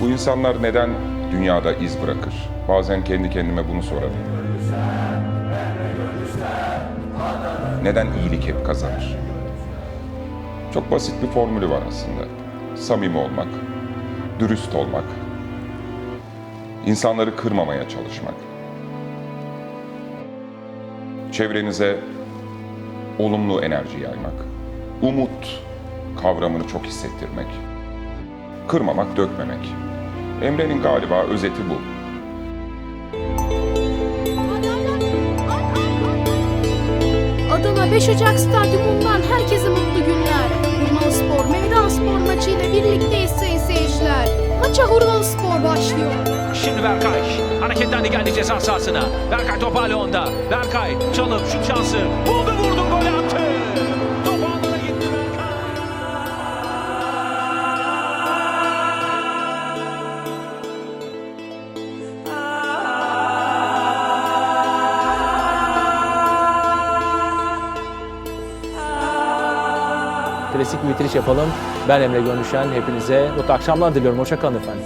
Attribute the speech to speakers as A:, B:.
A: Bu insanlar neden dünyada iz bırakır? Bazen kendi kendime bunu sorarım. Neden iyilik hep kazanır? Çok basit bir formülü var aslında. Samimi olmak, dürüst olmak, insanları kırmamaya çalışmak. Çevrenize olumlu enerji yaymak, umut kavramını çok hissettirmek, kırmamak, dökmemek. Emre'nin galiba özeti bu.
B: Adana 5 Ocak Stadyumundan herkese mutlu günler. Hurmalı Spor Meydan Spor maçıyla birlikteyiz sayın seyirciler. Maça Hurmalı Spor başlıyor.
C: Şimdi Berkay hareketlendi geldi ceza sahasına. Berkay top hala onda. Berkay çalıp şut şansı. Buldu vurdu
D: Klasik bir bitiriş yapalım. Ben Emre Gönüşen. Hepinize mutlu akşamlar diliyorum. Hoşçakalın efendim.